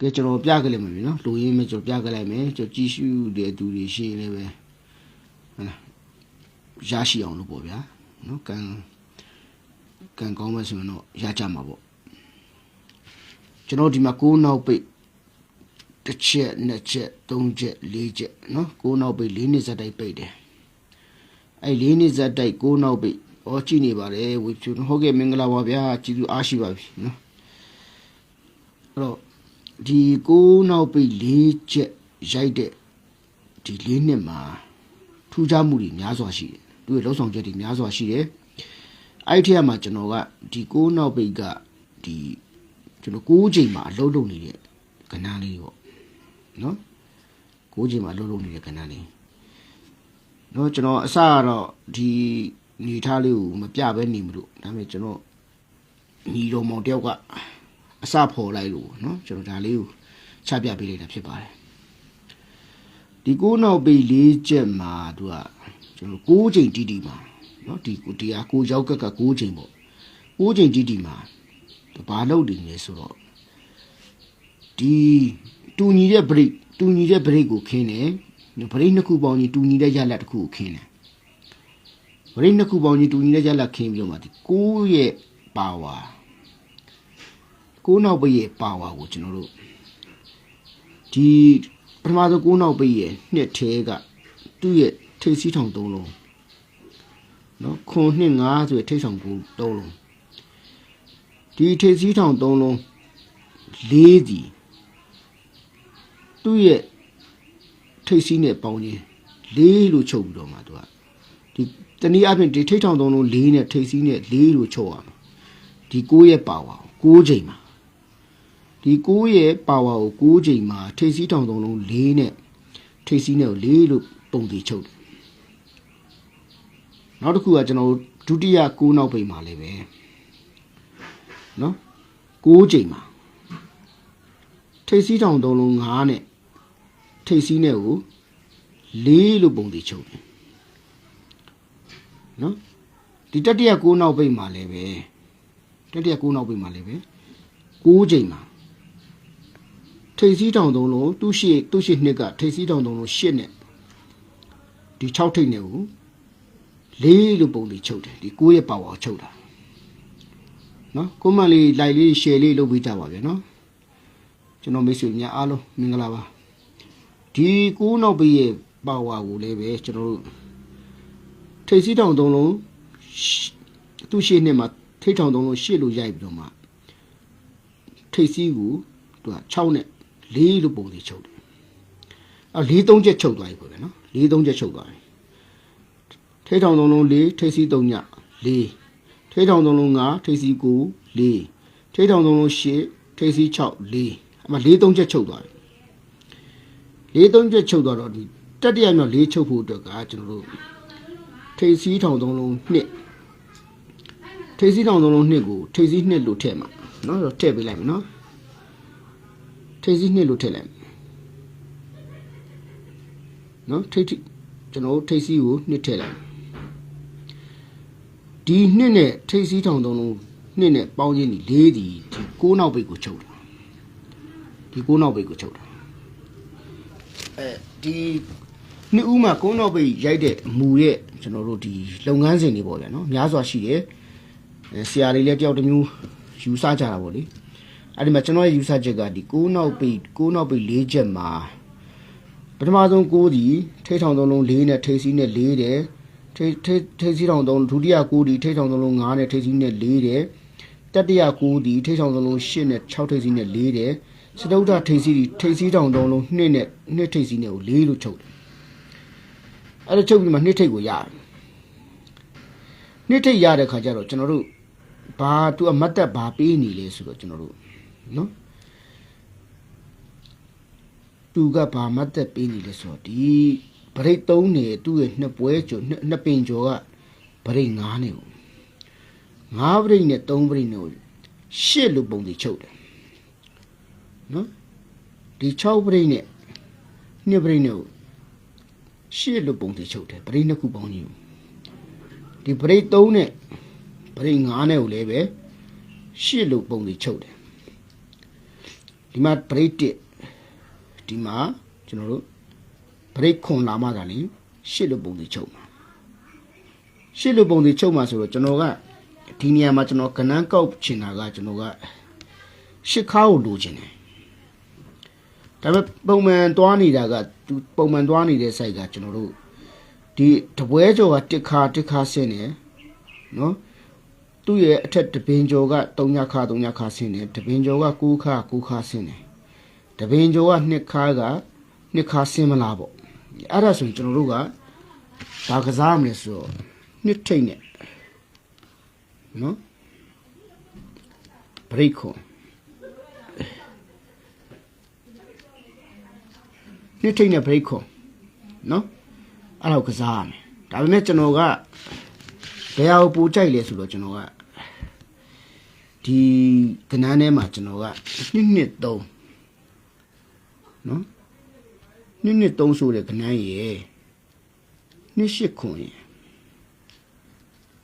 ကဲကျွန်တော်ပြခဲ့လိုက်မယ်နော်လူရင်းမဲ့ကျွန်တော်ပြခဲ့လိုက်မယ်ကျွန်တော်ကြည့်ရှုတဲ့သူတွေရှိရင်လည်းပဲဟုတ်လားရရှိအောင်လို့ပေါ့ဗျာနော်ကံကံကောင်းမှဆိုရင်တော့ရကြမှာပေါ့ကျွန်တော်ဒီမှာကိုးနောက်ပိတ်တစ်ချက်နှစ်ချက်သုံးချက်လေးချက်နော်ကိုးနောက်ပိတ်လေးနှစ်ဇက်တိုက်ပိတ်တယ်အဲ့လေးနှစ်ဇက်တိုက်ကိုးနောက်ပိတ်ဩကြည့်နေပါတယ်ဝေဖြူဟုတ်ကဲ့မင်္ဂလာပါဗျာကြည်သူအားရှိပါပြီနော်အဲ့တော့ ဒီကိုးနောက်ပိတ်၄ချက်ရိုက်တဲ့ဒီလေးနှစ်မှာထူးခြားမှုတွေများစွာရှိတယ်သူရဲ့လောက်ဆောင်ချက်တွေများစွာရှိတယ်အဲ့ဒီထက်မှာကျွန်တော်ကဒီကိုးနောက်ပိတ်ကဒီကျွန်တော်ကိုးချိန်မှာအလုံးလုံးနေတဲ့ကဏ္ဍလေးပေါ့နော်ကိုးချိန်မှာအလုံးလုံးနေတဲ့ကဏ္ဍလေးနော်ကျွန်တော်အစကတော့ဒီညီထားလေးကိုမပြဘဲနေမလို့ဒါပေမဲ့ကျွန်တော်ညီတော်မောင်တယောက်က အစဖော်လိုက်လို့เนาะကျွန်တော်ဒါလေးကိုချပြပေးလိုက်တာဖြစ်ပါတယ်ဒီကိုးနောက်ပေ၄ချက်မှာသူကကျွန်တော်6ချိန်တီးတီးမှာเนาะဒီကိုတရားကိုရောက်ကက်က6ချိန်ပေါ့6ချိန်တီးတီးမှာဘာလုပ်နေလဲဆိုတော့ဒီတူညီတဲ့ break တူညီတဲ့ break ကိုခင်းတယ် break နှစ်ခုပေါင်းကြီးတူညီတဲ့ရလတ်တစ်ခုကိုခင်းတယ် break နှစ်ခုပေါင်းကြီးတူညီတဲ့ရလတ်ခင်းပြီးတော့မှဒီ6ရဲ့ power ကိုးနောက်ပိတ်ရဲ့ပါဝါကိုကျွန်တော်တို့ဒီပထမဆုံးကိုးနောက်ပိတ်ရဲ့နှစ်ထဲကသူ့ရဲ့ထိပ်စီးထောင်သုံးလုံးနော်ခွန်နှစ်ငါးဆိုတဲ့ထိပ်ဆောင်ကိုသုံးလုံးဒီထိပ်စီးထောင်သုံးလုံးလေးစီသူ့ရဲ့ထိပ်စီးနဲ့ပေါင်းခြင်းလေးလို့ချုပ်ပြီးတော့မှသူကဒီတနည်းအားဖြင့်ဒီထိပ်ထောင်သုံးလုံးလေးနဲ့ထိပ်စီးနဲ့လေးလို့ချုပ်ရမှာဒီကိုးရဲ့ပါဝါကို9ချိန်မှာ ဒီ6ရဲ့ပါဝါကို6ချိန်မှာထိပ်စီးထောင်သုံးလုံး4နဲ့ထိပ်စီးနဲ့4လို့ပုံတည်ချုပ်တယ်နောက်တစ်ခုကကျွန်တော်တို့ဒုတိယ6နောက်ပိတ်မှာလည်းပဲနော်6ချိန်မှာထိပ်စီးထောင်သုံးလုံး5နဲ့ထိပ်စီးနဲ့ကို4လို့ပုံတည်ချုပ်တယ်နော်ဒီတတိယ6နောက်ပိတ်မှာလည်းပဲတတိယ6နောက်ပိတ်မှာလည်းပဲ6ချိန်မှာ ထိပ်စီးတောင်သုံးလုံးသူ့ရှိသူ့ရှိနှစ်ကထိပ်စီးတောင်သုံးလုံးရှစ်နဲ့ဒီ6ထိပ်နဲ့ကိုလေးလို့ပုံလေးချုပ်တယ်ဒီ9ရဲ့ပါဝါကိုချုပ်တာနော်ကွန်မန့်လေးလိုက်လေး share လေးလုပ်ပေးကြပါဗျာနော်ကျွန်တော်မိတ်ဆွေများအားလုံးမင်္ဂလာပါဒီ9နောက်ပေးရဲ့ပါဝါကိုလည်းပဲကျွန်တော်တို့ထိပ်စီးတောင်သုံးလုံးသူ့ရှိနှစ်မှာထိပ်ထောင်သုံးလုံးရှစ်လို့ရိုက်ပြီးတော့မှထိပ်စီးကိုသူက6နဲ့ လေးလို့ပုံစီချုပ်တယ်အဲလေးသုံးချက်ချုပ်သွားပြီပေါ့ဗျာနော်လေးသုံးချက်ချုပ်သွားပြီထိထောင်သုံးလုံးလေးထိစီသုံးညလေးထိထောင်သုံးလုံး5ထိစီ9လေးထိထောင်သုံးလုံး10ထိစီ6လေးအမလေးသုံးချက်ချုပ်သွားပြီလေးသုံးချက်ချုပ်သွားတော့ဒီတတိယမြောက်လေးချုပ်ဖို့အတွက်ကကျွန်တော်တို့ထိစီထောင်သုံးလုံး2ထိစီထောင်သုံးလုံး2ကိုထိစီ2လို့ထည့်မှာနော်ထည့်ပေးလိုက်မယ်နော် ထိပ်စီးနှစ်လို့ထည့်လိုက်နော်ထိပ်ထိကျွန်တော်တို့ထိပ်စီးကိုနှစ်ထည့်လိုက်ဒီနှစ်နဲ့ထိပ်စီးထောင်သုံးလုံးနှစ်နဲ့ပေါင်းချင်းဒီလေးဒီဒီကိုးနောက်ပိတ်ကိုချုပ်တာဒီကိုးနောက်ပိတ်ကိုချုပ်တာအဲဒီနှစ်ဦးမှာကိုးနောက်ပိတ်ရိုက်တဲ့အမူရဲ့ကျွန်တော်တို့ဒီလုပ်ငန်းစဉ်တွေပေါ့ဗျာနော်များစွာရှိတယ်အဲဆရာလေးလည်းတယောက်တစ်မျိုးယူဆကြတာပေါ့လေ အဲ့ဒီမှာကျွန်တော်ရဲ့ user ချက်ကဒီ6နောက်ပိတ်6နောက်ပိတ်4ချက်မှာပထမဆုံး6ဒီထိထောင်သုံးလုံး4နဲ့ထိစီးနဲ့4တယ်ထိထိထိစီးထောင်သုံးဒုတိယ6ဒီထိထောင်သုံးလုံး5နဲ့ထိစီးနဲ့4တယ်တတိယ6ဒီထိထောင်သုံးလုံး8နဲ့6ထိစီးနဲ့4တယ်စတုတ္ထထိစီးဒီထိစီးထောင်သုံးလုံး2နဲ့2ထိစီးနဲ့ကို4လို့ချုပ်တယ်အဲ့ဒါချုပ်ပြီးမှ2ထိပ်ကိုရတယ်2ထိပ်ရတဲ့ခါကျတော့ကျွန်တော်တို့ဘာသူအမတ်တက်ဘာပေးနေလဲဆိုတော့ကျွန်တော်တို့ နော်သူကဘာမှတ်သက်ပေးနေလဲဆိုတော့ဒီဗရိတ်3နေသူ့ရဲ့နှစ်ပွဲကျော်နှစ်နှစ်ပင်ကျော်ကဗရိတ်9နေကို9ဗရိတ်နဲ့3ဗရိတ်နဲ့ကို8လို့ပုံတွေချုပ်တယ်နော်ဒီ6ဗရိတ်နဲ့2ဗရိတ်နဲ့ကို8လို့ပုံတွေချုပ်တယ်ဗရိတ်နှစ်ခုပေါင်းကြီးဒီဗရိတ်3နဲ့ဗရိတ်9နဲ့ကိုလည်းပဲ8လို့ပုံတွေချုပ်တယ် ဒီမှာ break 1ဒီမှာကျွန်တော်တို့ break ခွန်လာမှသာလေရှစ်လို့ပုံစံချုပ်မှာရှစ်လို့ပုံစံချုပ်မှာဆိုတော့ကျွန်တော်ကဒီနေရာမှာကျွန်တော်ကနန်းကောက်ချင်တာကကျွန်တော်ကရှစ်ခါကိုလိုချင်တယ်ဒါပေမဲ့ပုံမှန်သွားနေတာကသူပုံမှန်သွားနေတဲ့ site ကကျွန်တော်တို့ဒီတပွဲကျော်ကတစ်ခါတစ်ခါဆင်းနေနော် သူ့ရဲ့အထက်တပင်ကျော်က3ညခါ3ညခါဆင်းနေတပင်ကျော်က9ခါ9ခါဆင်းနေတပင်ကျော်က2ခါက2ခါဆင်းမလားပေါ့အဲ့ဒါဆိုရင်ကျွန်တော်တို့ကဒါကစားမလဲဆိုတော့နှစ်ထိတ်နဲ့နော် break ခွန်နှစ်ထိတ်နဲ့ break ခွန်နော်အဲ့ဒါကိုကစားရမယ်ဒါပေမဲ့ကျွန်တော်ကဘယ်ဟာကိုပိုကြိုက်လဲဆိုတော့ကျွန်တော်က ဒီကနန်းထဲမှာကျွန်တော်ကနှစ်နှစ်သုံးနော်နှစ်နှစ်သုံးဆိုတဲ့ကနန်းရေနှစ်ရှစ်ခွန်ရေ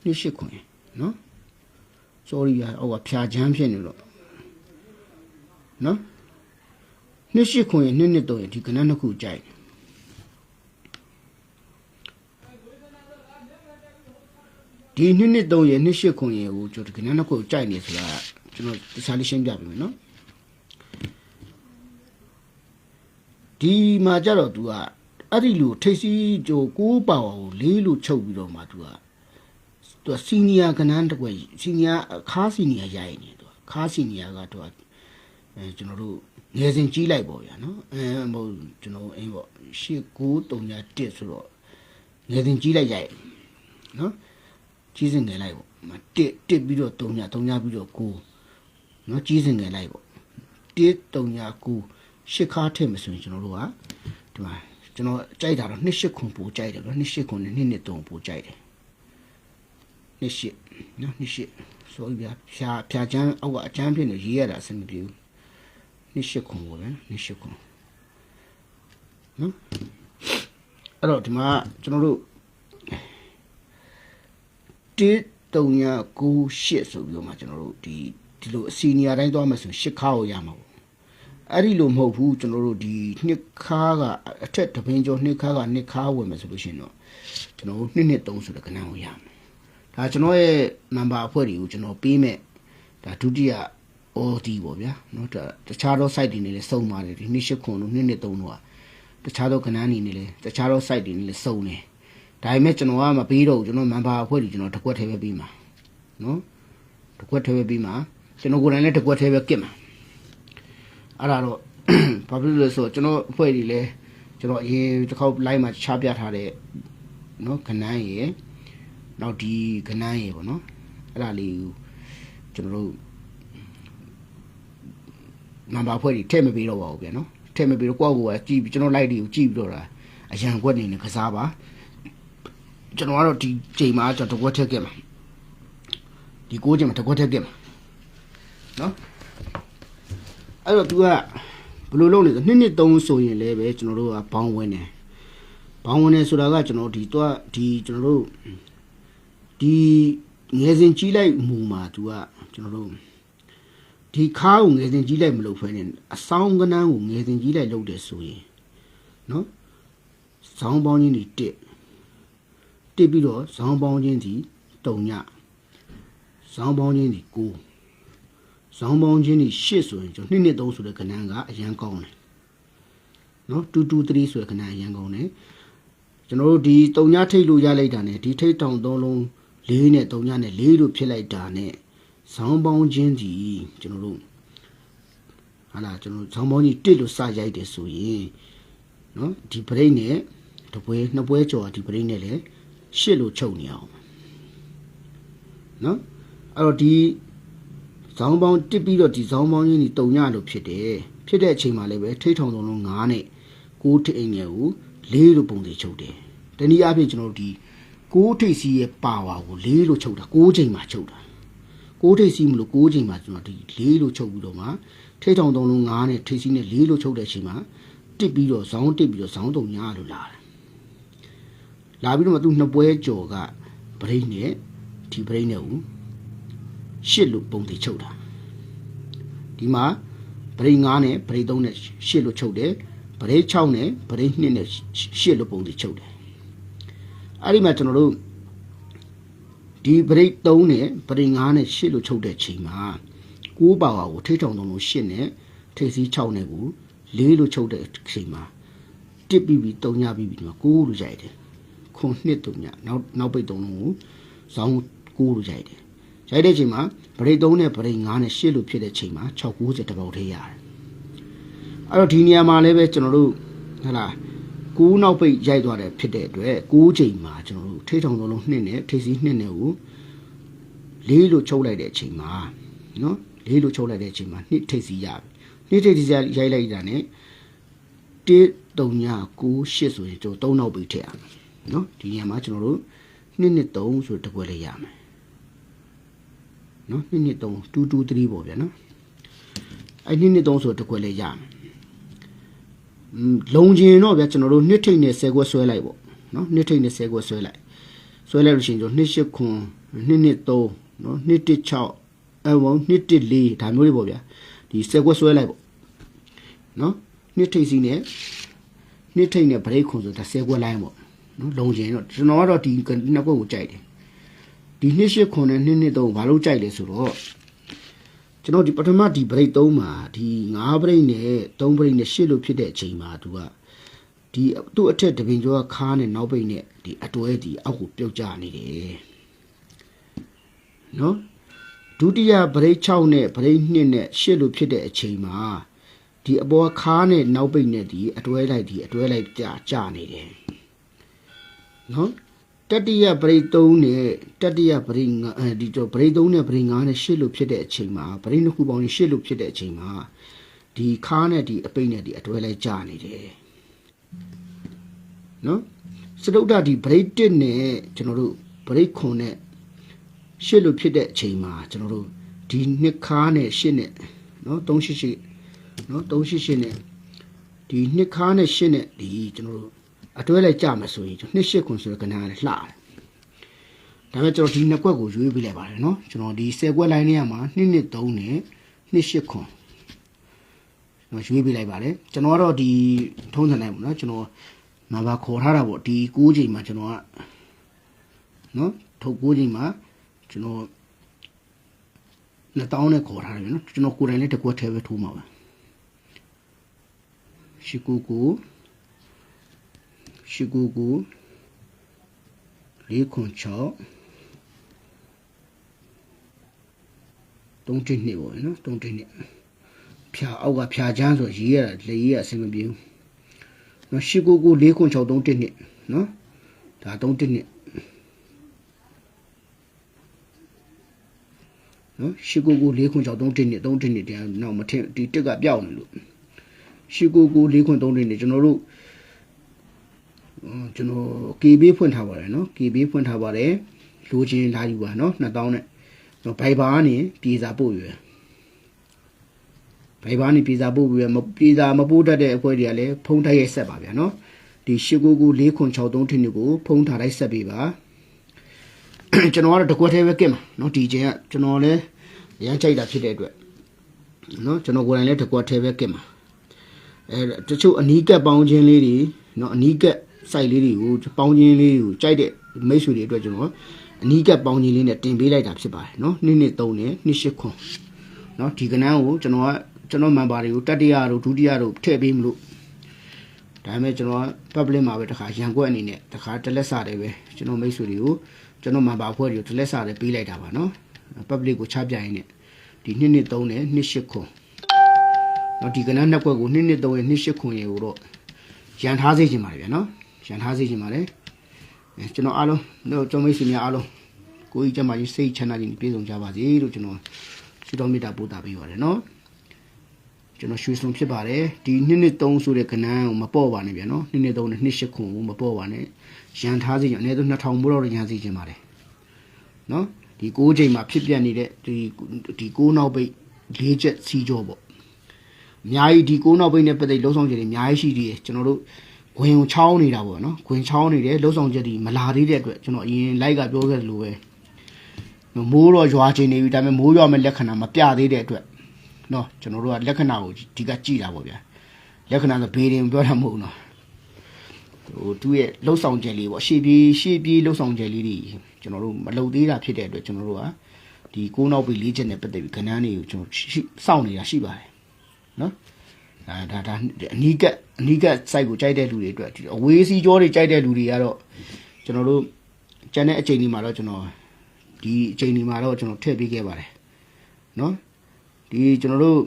နှစ်ရှစ်ခွန်ရေနော် sorry ရအောက်ကဖြာချမ်းဖြစ်နေတော့နော်နှစ်ရှစ်ခွန်ရေနှစ်နှစ်သုံးရေဒီကနန်းတစ်ခုကြိုက်တယ် ဒီနှစ်နှစ်သုံးရေနှစ်ရှစ်ခွန်ရေကိုကျွန်တော်ဒီကနန်းတစ်ခုကြိုက်နေဆိုတာကျွန်တော်တခြားလေးရှင်းပြပေးမယ်နော် ဒီမှာကြတော့ तू ကအဲ့ဒီလိုထိတ်စီးကြိုကိုးပါဝါကိုလေးလို့ချုပ်ပြီးတော့မှ तू က तू စီနီယာကနန်းတစ်ခွက်စီနီယာခါစီနီယာရိုက်နေ तू ခါစီနီယာက तू ကအဲကျွန်တော်တို့ငယ်စဉ်ကြီးလိုက်ပေါ့ဗျာနော်အဲမဟုတ်ကျွန်တော်အိမ်ပေါ့ရှစ်9 3 1ဆိုတော့ငယ်စဉ်ကြီးလိုက်ရိုက်နော် ကြီးစဉ်ငယ်လိုက်ပေါ့တစ်တစ်ပြီးတော့3ည3ညပြီးတော့9နော်ကြီးစဉ်ငယ်လိုက်ပေါ့တစ်3ည9ရှစ်ခါထည့်မဆိုရင်ကျွန်တော်တို့ကဒီမှာကျွန်တော်ကြိုက်တာတော့နှစ်ရှစ်ခွန်ပိုကြိုက်တယ်ဗျနှစ်ရှစ်ခွန်နဲ့နှစ်နှစ်သုံးပိုကြိုက်တယ်နှစ်ရှစ်နော်နှစ်ရှစ်ဆိုပြဖြာဖြာချမ်းအောက်ကအချမ်းဖြစ်နေရေးရတာအဆင်မပြေဘူးနှစ်ရှစ်ခွန်ပေါ့ဗျနှစ်ရှစ်ခွန်နော်အဲ့တော့ဒီမှာကျွန်တော်တို့ တိတုံညာ9ရှစ်ဆိုပြီးတော့မှကျွန်တော်တို့ဒီဒီလိုအစီနီယာတိုင်းသွားမှဆိုရှစ်ခါကိုရမှာပေါ့ အဲ့ဒီလိုမဟုတ်ဘူးကျွန်တော်တို့ဒီနှစ်ခါကအထက်တပင်းကျော်နှစ်ခါကနှစ်ခါဝင်မယ်ဆိုလို့ရှိရင်တော့ကျွန်တော်တို့နှစ်နှစ်သုံးဆိုတဲ့ကဏ္ဍကိုရမယ်ဒါကျွန်တော်ရဲ့နံပါတ်အဖွဲ့တွေကိုကျွန်တော်ပေးမဲ့ဒါဒုတိယ OD ပေါ့ဗျာเนาะဒါတခြားသော site တွေနဲ့လည်းစုံပါတယ်ဒီနှစ်ရှစ်ခွန်တို့နှစ်နှစ်သုံးတို့ကတခြားသောကဏ္ဍတွေနဲ့လည်းတခြားသော site တွေနဲ့လည်းစုံတယ် ဒါပေမဲ့ကျွန်တော်ကမပေးတော့ဘူးကျွန်တော်မန်ပါအဖွဲ့ကြီးကျွန်တော်တကွက်ထဲပဲပြီးမှာနော်တကွက်ထဲပဲပြီးမှာကျွန်တော်ကိုယ်တိုင်လည်းတကွက်ထဲပဲကစ်မှာအဲ့ဒါတော့ဘာဖြစ်လို့လဲဆိုတော့ကျွန်တော်အဖွဲ့ကြီးလည်းကျွန်တော်အရင်တစ်ခေါက် live မှာချပြထားတဲ့နော်ခဏန်းရယ်နောက်ဒီခဏန်းရယ်ပေါ့နော်အဲ့ဒါလေးကိုကျွန်တော်တို့နံပါတ်ဖွဲ့ကြီးထည့်မပေးတော့ပါဘူးပြန်နော်ထည့်မပေးတော့ကိုယ့်ကိုယ်ကကြည့်ပြီးကျွန်တော် live တွေကိုကြည့်ပြီးတော့တာအရန်ကွက်နေနေကစားပါ ကျွန်တော်ကတော့ဒီချိန်မှာကျွန်တော်တကွက်ထက်ခဲ့မှာဒီကိုးချိန်မှာတကွက်ထက်ခဲ့မှာနော်အဲ့တော့ तू ကဘယ်လိုလုပ်လဲဆိုနှစ်နှစ်သုံးဆိုရင်လည်းပဲကျွန်တော်တို့ကဘောင်းဝင်တယ်ဘောင်းဝင်တယ်ဆိုတာကကျွန်တော်ဒီတော့ဒီကျွန်တော်တို့ဒီငယ်စဉ်ကြီးလိုက်မူမှာ तू ကကျွန်တော်တို့ဒီခါကိုငယ်စဉ်ကြီးလိုက်မလုပ်ဖဲနဲ့အဆောင်ကနန်းကိုငယ်စဉ်ကြီးလိုက်လုပ်တယ်ဆိုရင်နော်ဇောင်းပေါင်းချင်းတွေတစ် တစ်ပြီးတော့ဇောင်းပေါင်းချင်းဒီတုံညဇောင်းပေါင်းချင်းဒီကို ဇောင်းပေါင်းချင်းนี่ရှစ်ဆိုရင်ကျွန်တော်နှစ်နှစ်သုံးဆိုတဲ့ကဏ္ဍကအရန်ကောင်းတယ်နော်2 2 3ဆိုတဲ့ကဏ္ဍအရန်ကောင်းတယ်ကျွန်တော်တို့ဒီတုံညထိတ်လို့ရလိုက်တာ ਨੇ ဒီထိတ်တောင်သုံးလုံး၄နဲ့တုံညနဲ့၄လို့ဖြစ်လိုက်တာ ਨੇ ဇောင်းပေါင်းချင်းဒီကျွန်တော်တို့ဟာလာကျွန်တော်ဇောင်းပေါင်းကြီးတစ်လို့စရိုက်တယ်ဆိုရင်နော်ဒီပရိတ်နဲ့တပွဲနှစ်ပွဲကျော်ဒီပရိတ်နဲ့လည်း ရှစ်လို့ချုပ်နေအောင်နော်အဲ့တော့ဒီဇောင်းပေါင်းတစ်ပြီးတော့ဒီဇောင်းပေါင်းချင်းဒီတုံညလို့ဖြစ်တယ်ဖြစ်တဲ့အချိန်မှာလည်းပဲထိတ်ထုံတုံလုံး9နဲ့6ထိတ်အိမ်ငယ်ကို4လို့ပုံစံချုပ်တယ်တနည်းအားဖြင့်ကျွန်တော်တို့ဒီ6ထိတ်စီးရဲ့ပါဝါကို4လို့ချုပ်တာ6ချိန်မှာချုပ်တာ6ထိတ်စီးမလို့6ချိန်မှာကျွန်တော်ဒီ4လို့ချုပ်ပြီးတော့မှထိတ်ထုံတုံလုံး9နဲ့ထိတ်စီးနဲ့4လို့ချုပ်တဲ့အချိန်မှာတစ်ပြီးတော့ဇောင်းတစ်ပြီးတော့ဇောင်းတုံညလို့လာတယ် လာပြီးတော့မှသူနှစ်ပွဲကြော်ကဗရိတ်နဲ့ဒီဗရိတ်နဲ့ကိုရှစ်လို့ပုံတွေချုပ်တာဒီမှာပရိ9နဲ့ပရိ3နဲ့ရှစ်လို့ချုပ်တယ်ပရိ6နဲ့ပရိ2နဲ့ရှစ်လို့ပုံစံချုပ်တယ်အဲ့ဒီမှာကျွန်တော်တို့ဒီပရိ3နဲ့ပရိ9နဲ့ရှစ်လို့ချုပ်တဲ့ချိန်မှာ9ပါဝါကိုထိထောင်သုံးလို့ရှစ်နဲ့ထိပ်စီး6နဲ့ကို4လို့ချုပ်တဲ့ချိန်မှာတစ်ပြီးပြီး3ညပြီးပြီးဒီမှာ9လို့ရိုက်တယ် ခွန်နှစ်3ညနောက်နောက်ပိတ်3လုံးကိုဇောင်း9လို့ရိုက်တယ်ရိုက်တဲ့ချိန်မှာပရိ3နဲ့ပရိ9နဲ့ရှစ်လို့ဖြစ်တဲ့ချိန်မှာ690တပေါက်သေးရတယ်အဲ့တော့ဒီနေရာမှာလည်းပဲကျွန်တော်တို့ဟလာ9နောက်ပိတ်ရိုက်သွားတယ်ဖြစ်တဲ့အတွက်9ချိန်မှာကျွန်တော်တို့ထိထောင်သုံးလုံး2နဲ့ထိပ်စီး2နဲ့ကို4လို့ချုပ်လိုက်တဲ့အချိန်မှာနော်4လို့ချုပ်လိုက်တဲ့အချိန်မှာ2ထိပ်စီးရပြီ2ထိပ်စီးရိုက်လိုက်တာ ਨੇ 1 3ည9 8ဆိုရင်ကျွန်တော်3နောက်ပိတ်ထည့်ရမယ် နော်ဒီနေရာမှာကျွန်တော်တို့2နဲ့3ဆိုတကွက်လေးရမယ်နော်2နဲ့3 2 2 3ပေါ့ဗျာနော်အဲ့2နဲ့3ဆိုတကွက်လေးရမယ်လုံကျင်တော့ဗျာကျွန်တော်တို့နှစ်ထိတ်နဲ့10ခွက်ဆွဲလိုက်ပေါ့နော်နှစ်ထိတ်နဲ့10ခွက်ဆွဲလိုက်ဆွဲလိုက်လို့ရှိရင်ကျွန်တော်နှစ်8ခွန်နှစ်နှစ်3နော်နှစ်1 6အဲဝုံနှစ်1 4ဒါမျိုးတွေပေါ့ဗျာဒီ10ခွက်ဆွဲလိုက်ပေါ့နော်နှစ်ထိတ်စီနဲ့နှစ်ထိတ်နဲ့ဗရိတ်ခွန်ဆိုတာ10ခွက်လိုင်းပေါ့ နော်လုံကျင်တော့ကျွန်တော်ကတော့ဒီနှစ်ခွက်ကိုကြိုက်တယ်ဒီနှစ်8ခွန်နဲ့နှစ်နှစ်3ဘာလို့ကြိုက်လဲဆိုတော့ကျွန်တော်ဒီပထမဒီ break 3မှာဒီ9 break နဲ့3 break နဲ့8လို့ဖြစ်တဲ့အချိန်မှာသူကဒီသူ့အထက်တပင်ကျော်ကခါနဲ့နောက်ပိတ်နဲ့ဒီအတွဲဒီအောက်ကိုပြုတ်ကျနေတယ်နော်ဒုတိယ break 6နဲ့ break 2နဲ့8လို့ဖြစ်တဲ့အချိန်မှာဒီအပေါ်ခါနဲ့နောက်ပိတ်နဲ့ဒီအတွဲလိုက်ဒီအတွဲလိုက်ကျကျနေတယ် နော်တတိယပရိ3နဲ့တတိယပရိ5အဲဒီတော့ပရိ3နဲ့ပရိ5နဲ့8လို့ဖြစ်တဲ့အချိန်မှာပရိနှစ်ခုပေါင်းရင်8လို့ဖြစ်တဲ့အချိန်မှာဒီခါနဲ့ဒီအပိတ်နဲ့ဒီအတွဲလိုက်ကျနေတယ်နော်စတုဒ္ဓဒီပရိ1နဲ့ကျွန်တော်တို့ပရိ9နဲ့8လို့ဖြစ်တဲ့အချိန်မှာကျွန်တော်တို့ဒီနှစ်ခါနဲ့8နဲ့နော်388နော်388နဲ့ဒီနှစ်ခါနဲ့8နဲ့ဒီကျွန်တော်တို့ အတွဲလိုက်ကြမယ်ဆိုရင်ကျွန်တော်နှစ်ရှစ်ခွန်ဆိုတဲ့ကဏ္ဍကလည်းလှတယ်ဒါပေမဲ့ကျွန်တော်ဒီနှစ်ကွက်ကိုရွေးပေးလိုက်ပါတယ်နော်ကျွန်တော်ဒီ10ကွက်လိုင်းထဲမှာ2နှစ်3နဲ့နှစ်ရှစ်ခွန်ကျွန်တော်ရွေးပေးလိုက်ပါတယ်ကျွန်တော်ကတော့ဒီထုံးစံတိုင်းပေါ့နော်ကျွန်တော်မဘာခေါ်ထားတာပေါ့ဒီ6ချိန်မှာကျွန်တော်ကနော်ထုတ်6ချိန်မှာကျွန်တော်2000နဲ့ခေါ်ထားတယ်နော်ကျွန်တော်ကိုယ်တိုင်လည်းတစ်ကွက်ထဲပဲထိုးမှာပါရှိကူကူ ရှိကူကူ၄ခွန်6 3တစ်နှစ်ပေါ့နော်3တစ်နှစ်ဖြာအောက်ကဖြာချမ်းဆိုရေးရတာလေရေးရအဆင်မပြေဘူးနော်ရှိကူကူ၄ခွန်6 3တစ်နှစ်နော်ဒါ3တစ်နှစ်နော်ရှိကူကူ၄ခွန်6 3တစ်နှစ်3တစ်နှစ်တရားနောက်မထင်ဒီတက်ကပြောက်နေလို့ရှိကူကူ၄ခွန်3တစ်နှစ်ကျွန်တော်တို့ ကျွန်တော် KB ဖွင့်ထားပါတယ်နော် KB ဖွင့်ထားပါတယ်လိုချင်လာယူပါနော်2000နဲ့ကျွန်တော် Viber ကနေပြေစာပို့ရွယ် Viber ကနေပြေစာပို့ရွယ်ပြေစာမပို့တတ်တဲ့အဖွဲ့တွေကလည်းဖုန်းတိုက်ရိုက်ဆက်ပါဗျာနော်ဒီ8994963ထင်းကိုဖုန်းထားလိုက်ဆက်ပေးပါကျွန်တော်ကတော့တကွက်သေးပဲကင်မှာနော်ဒီချိန်ကကျွန်တော်လည်းရမ်းချိုက်တာဖြစ်တဲ့အတွက်နော်ကျွန်တော်ကိုယ်တိုင်လည်းတကွက်သေးပဲကင်မှာအဲတချို့အနီးကပ်ပေါင်းခြင်းလေးတွေနော်အနီးကပ် site လေးတွေကိုပေါင်းချင်းလေးကိုကြိုက်တဲ့မိတ်ဆွေတွေအတွက်ကျွန်တော်အနီးကပ်ပေါင်းချင်းလေးနဲ့တင်ပေးလိုက်တာဖြစ်ပါတယ်နော်နှစ်နှစ်သုံးနဲ့နှစ်ရှစ်ခွန်နော်ဒီကနန်းကိုကျွန်တော်ကကျွန်တော် member တွေကိုတတိယတို့ဒုတိယတို့ထည့်ပေးမလို့ဒါပေမဲ့ကျွန်တော် public မှာပဲတခါရန်ကွက်အနေနဲ့တခါတလက်စာတွေပဲကျွန်တော်မိတ်ဆွေတွေကိုကျွန်တော် member အဖွဲ့တွေကိုတလက်စာတွေပေးလိုက်တာပါနော် public ကိုချပြရင်းနဲ့ဒီနှစ်နှစ်သုံးနဲ့နှစ်ရှစ်ခွန်နော်ဒီကနန်းနှစ်ကွက်ကိုနှစ်နှစ်သုံးရဲ့နှစ်ရှစ်ခွန်ရေကိုတော့ရန်ထားစေချင်ပါတယ်ဗျာနော် ရန်ထားစေချင်ပါတယ်အဲကျွန်တော်အားလုံးတို့ကျွန်မိတ်ဆွေများအားလုံးကိုကြီးကျမကြီးစိတ်ချမ်းသာခြင်းပြည့်စုံကြပါစေလို့ကျွန်တော်ဆုတောင်းမေတ္တာပို့တာပေးပါတယ်နော်ကျွန်တော်ရွှေစုံဖြစ်ပါတယ်ဒီနှစ်နှစ်သုံးဆိုတဲ့ကဏ္ဍကိုမပေါ့ပါနဲ့ဗျာနော်နှစ်နှစ်သုံးနဲ့နှစ်ရှစ်ခုကိုမပေါ့ပါနဲ့ရန်ထားစေချင်အနည်းဆုံး2000ဘိုးတော့ရန်စေချင်ပါတယ်နော်ဒီ6ချိန်မှာဖြစ်ပြနေတဲ့ဒီဒီ6နောက်ပိတ်၄ချက်စီးကြောပေါ့အများကြီးဒီ6နောက်ပိတ်နဲ့ပတ်သက်လုံဆောင်ချက်တွေအများကြီးရှိသေးတယ်ကျွန်တော်တို့ ဝင်ချောင်းနေတာပေါ့နော်ဝင်ချောင်းနေတယ်လှုပ်ဆောင်ချက်ဒီမလာသေးတဲ့အတွက်ကျွန်တော်အရင် live ကပြောခဲ့လို့ပဲနော်မိုးတော့ရွာချင်နေပြီဒါပေမဲ့မိုးရွာမဲ့လက္ခဏာမပြသေးတဲ့အတွက်နော်ကျွန်တော်တို့ကလက္ခဏာကိုဒီကကြည့်တာပေါ့ဗျာလက္ခဏာဆိုဘေးတင်ပြောတာမဟုတ်နော်ဟိုသူ့ရဲ့လှုပ်ဆောင်ချက်လေးပေါ့ရှေ့ပြေးရှေ့ပြေးလှုပ်ဆောင်ချက်လေးတွေကျွန်တော်တို့မလှုပ်သေးတာဖြစ်တဲ့အတွက်ကျွန်တော်တို့ကဒီကိုးနောက်ပြီးလေးချက်နဲ့ပတ်သက်ပြီးခဏန်းလေးကိုကျွန်တော်စောင့်နေတာရှိပါတယ်နော် ဒါဒါဒါအနီးကအနီးကစိုက်ကိုကြိုက်တဲ့လူတွေအတွက်အဝေးစီးကြောတွေကြိုက်တဲ့လူတွေကတော့ကျွန်တော်တို့ကျန်တဲ့အချိန်ဒီမှာတော့ကျွန်တော်ဒီအချိန်ဒီမှာတော့ကျွန်တော်ထည့်ပေးခဲ့ပါတယ်နော်ဒီကျွန်တော်တို့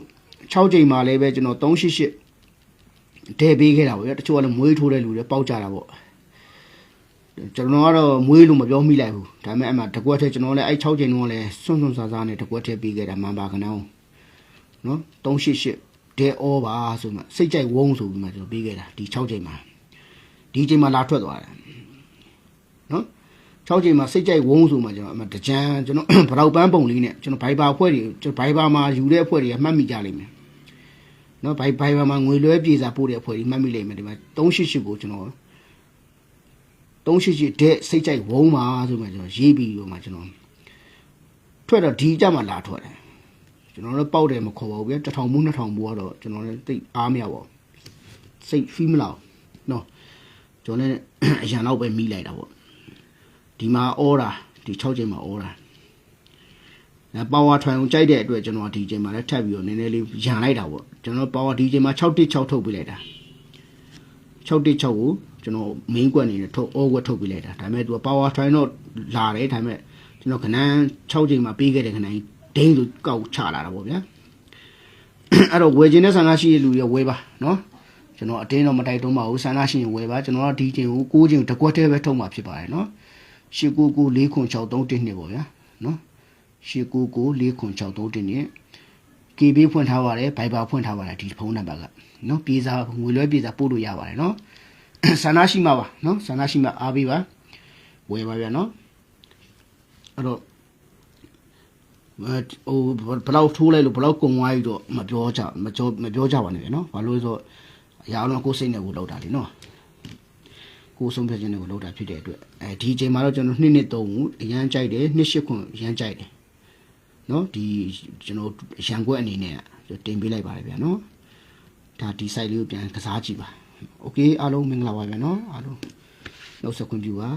6ချိန်မှာလည်းပဲကျွန်တော်388ဒဲပေးခဲ့တာပေါ့ဗျာတချို့ကလည်းမွေးထိုးတဲ့လူတွေပေါက်ကြတာပေါ့ကျွန်တော်ကတော့မွေးလို့မပြောမိလိုက်ဘူးဒါပေမဲ့အမှတကွက်ထဲကျွန်တော်လည်းအဲ့6ချိန်လုံးကလည်းစွန့်စွန့်စားစားနဲ့တကွက်ထဲပေးခဲ့တာမှန်ပါကနောင်းနော်388 တဲအောပါဆိုမှစိတ်ကြိုက်ဝုန်းဆိုပြီးမှကျွန်တော်ပေးခဲ့တာဒီ6ချိန်မှာဒီချိန်မှာလာထွက်သွားတယ်နော်6ချိန်မှာစိတ်ကြိုက်ဝုန်းဆိုမှကျွန်တော်အမှတကြံကျွန်တော်ဗရောက်ပန်းပုံလေးနဲ့ကျွန်တော်ဘိုင်ဘာအဖွဲ့တွေကျွန်တော်ဘိုင်ဘာမှာယူတဲ့အဖွဲ့တွေကမှတ်မိကြလိမ့်မယ်နော်ဘိုင်ဘိုင်ဘာမှာငွေလွှဲပြေစာပို့တဲ့အဖွဲ့တွေမှတ်မိလိမ့်မယ်ဒီမှာ388ကိုကျွန်တော်388တဲ့စိတ်ကြိုက်ဝုန်းပါဆိုမှကျွန်တော်ရေးပြီးတော့မှကျွန်တော်ထွက်တော့ဒီကြမှာလာထွက်တယ် ကျွန်တော်လည်းပေါက်တယ်မခေါ်ပါဘူးဗျ1000ဘူး2000ဘူးကတော့ကျွန်တော်လည်းသိအားမရပါဘူးစိတ်ဖီးမလောက်နော်ကျွန်တော်လည်းအရန်တော့ပဲမိလိုက်တာပေါ့ဒီမှာအော်တာဒီ6ချိန်မှာအော်တာအဲပါဝါထွန်ကိုကြိုက်တဲ့အတွက်ကျွန်တော်ဒီချိန်မှာလည်းထပ်ပြီးတော့နည်းနည်းလေးရန်လိုက်တာပေါ့ကျွန်တော်ပါဝါဒီချိန်မှာ616ထုတ်ပေးလိုက်တာ616ကိုကျွန်တော် main ကွက်အနေနဲ့ထုတ် all ကွက်ထုတ်ပေးလိုက်တာဒါပေမဲ့သူက power train တော့လာတယ်ဒါပေမဲ့ကျွန်တော်ခဏန်း6ချိန်မှာပေးခဲ့တဲ့ခဏန်း ဒိန်းဆိုကောက်ချလာတာပေါ့ဗျာအဲ့တော့ဝယ်ခြင်းတဲ့ဆန္ဒရှိတဲ့လူတွေဝယ်ပါနော်ကျွန်တော်အတင်းတော့မတိုက်တွန်းပါဘူးဆန္ဒရှိရင်ဝယ်ပါကျွန်တော်ကဒီချိန်ကို6ချိန်တကွက်တည်းပဲထုတ်မှာဖြစ်ပါတယ်နော်899 4ခွန်63တင်းနှစ်ပေါ့ဗျာနော်899 4ခွန်63တင်းနှစ် KB ဖွင့်ထားပါတယ် Viber ဖွင့်ထားပါတယ်ဒီဖုန်းနံပါတ်ကနော်ပြေစာငွေလွှဲပြေစာပို့လို့ရပါတယ်နော်ဆန္ဒရှိမှာပါနော်ဆန္ဒရှိမှာအားပေးပါဝယ်ပါဗျာနော်အဲ့တော့ ဟိုဘလောက်ထိုးလိုက်လို့ဘလောက်ကုံသွားပြီတော့မပြောကြမပြောမပြောကြပါနဲ့နော်ဘာလို့လဲဆိုတော့အရာလုံးကိုစိတ်နဲ့ကိုလောက်တာလीနော်ကိုဆုံးဖြတ်ခြင်းတွေကိုလောက်တာဖြစ်တဲ့အတွက်အဲဒီအချိန်မှာတော့ကျွန်တော်နှစ်နှစ်သုံးကိုအရန်ကြိုက်တယ်နှစ်ရှစ်ခွန်းအရန်ကြိုက်တယ်နော်ဒီကျွန်တော်ရန်ကွက်အနေနဲ့တင်ပေးလိုက်ပါတယ်ဗျာနော်ဒါဒီ site လေးကိုပြန်ကစားကြည့်ပါ okay အားလုံးမင်္ဂလာပါဗျာနော်အားလုံးနှုတ်ဆက်ခွင့်ပြုပါ